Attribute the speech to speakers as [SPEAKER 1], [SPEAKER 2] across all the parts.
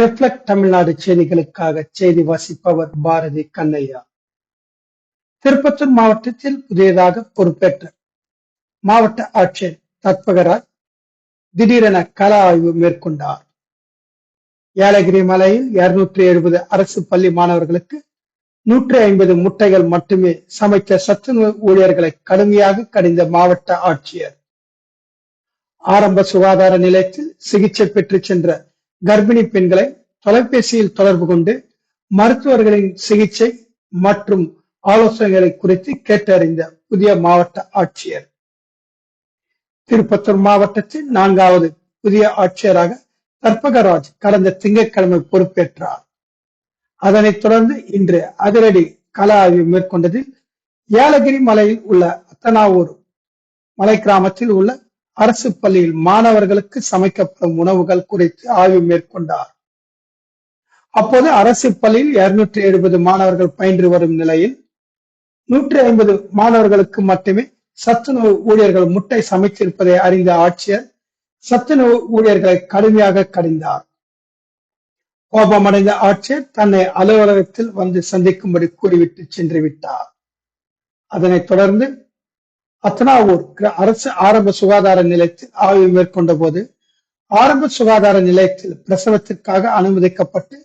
[SPEAKER 1] Reflect Tamil Nadu செய்திகளுக்காக செய்தி வாசிப்பவர் பாரதி கண்ணையா. திருப்பத்தூர் மாவட்டத்தில் புதியதாக பொறுப்பேற்ற மாவட்ட ஆட்சியர் தத்பகராஜ் திடீரென கள ஆய்வு மேற்கொண்டார். ஏலகிரி மலையில் இருநூற்றி எழுபது அரசு பள்ளி மாணவர்களுக்கு நூற்றி ஐம்பது முட்டைகள் மட்டுமே சமைத்த சத்துணவு ஊழியர்களை கடுமையாக கடிந்த மாவட்ட ஆட்சியர். ஆரம்ப சுகாதார நிலையத்தில் சிகிச்சை பெற்று சென்ற கர்ப்பிணி பெண்களை தொலைபேசியில் தொடர்பு கொண்டு மருத்துவர்களின் சிகிச்சை மற்றும் ஆலோசனைகளை குறித்து கேட்டறிந்த புதிய மாவட்ட ஆட்சியர். திருப்பத்தூர் மாவட்டத்தில் நான்காவது புதிய ஆட்சியராக கற்பகராஜ் கடந்த திங்கட்கிழமை பொறுப்பேற்றார். அதனைத் தொடர்ந்து இன்று அதிரடி கள ஆய்வு மேற்கொண்டதில் ஏலகிரி மலையில் உள்ள அத்தனாவூர் மலை கிராமத்தில் உள்ள அரசு பள்ளியில் மாணவர்களுக்கு சமைக்கப்படும் உணவுகள் குறித்து ஆய்வு மேற்கொண்டார். அப்போது அரசு பள்ளியில் இருநூற்றி எழுபது மாணவர்கள் பயின்று வரும் நிலையில் நூற்றி ஐம்பது மாணவர்களுக்கு மட்டுமே சத்துணவு ஊழியர்கள் முட்டை சமைத்திருப்பதை அறிந்த ஆட்சியர் சத்துணவு ஊழியர்களை கடுமையாக கடிந்தார். கோபமடைந்த ஆட்சியர் தன்னை அலுவலகத்தில் வந்து சந்திக்கும்படி கூறிவிட்டு சென்று விட்டார் அதனைத் தொடர்ந்து அத்தனாவூர் அரசு ஆரம்ப சுகாதார நிலையத்தில் ஆய்வு மேற்கொண்ட போது ஆரம்ப சுகாதார நிலையத்தில் பிரசவத்திற்காக அனுமதிக்கப்பட்டு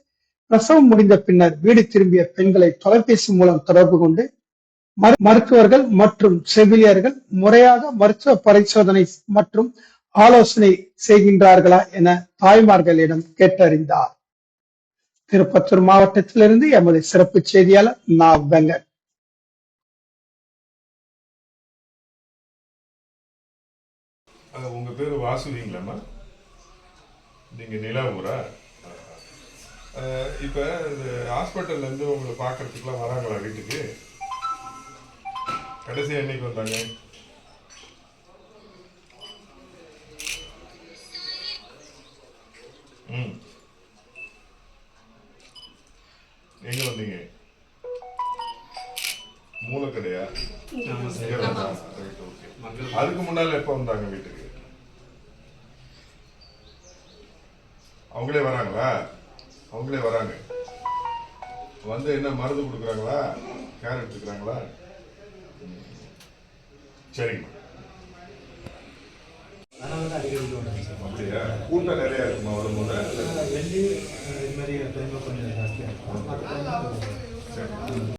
[SPEAKER 1] பிரசவம் முடிந்த பின்னர் வீடு திரும்பிய பெண்களை தொலைபேசி மூலம் தொடர்பு கொண்டு மருத்துவர்கள் மற்றும் செவிலியர்கள் முறையாக மருத்துவ பரிசோதனை மற்றும் ஆலோசனை செய்கின்றார்களா என தாய்மார்களிடம் கேட்டறிந்தார். திருப்பத்தூர் மாவட்டத்திலிருந்து எமது சிறப்பு செய்தியாளர் நா. வெங்கட்.
[SPEAKER 2] உங்க பேரு வாசுவிங்களாம்மா நீங்க நிலாவூரா? இப்ப இந்த ஹாஸ்பிட்டல்ல இருந்து உங்களை பாக்குறதுக்குலாம் வராங்களா வீட்டுக்கு? கடைசி என்னைக்கு வந்தாங்க. ம். எங்க வந்தீங்க? okay. அதுக்கு முன்னால எப்ப வந்தாங்க வீட்டுக்கு? அவங்களே வராங்களா? அவங்களே வராங்க. வந்து என்ன மருந்து கொடுக்குறாங்களா? கேர் எடுத்துக்கிறாங்களா. சரிங்கம்மா அப்படியா? கூட்டம் நிறைய இருக்குமா வரும்போது?
[SPEAKER 3] வெள்ளி இது மாதிரி டைமில் கொஞ்சம் ஜாஸ்தியாக இருக்கும்.
[SPEAKER 2] சரி.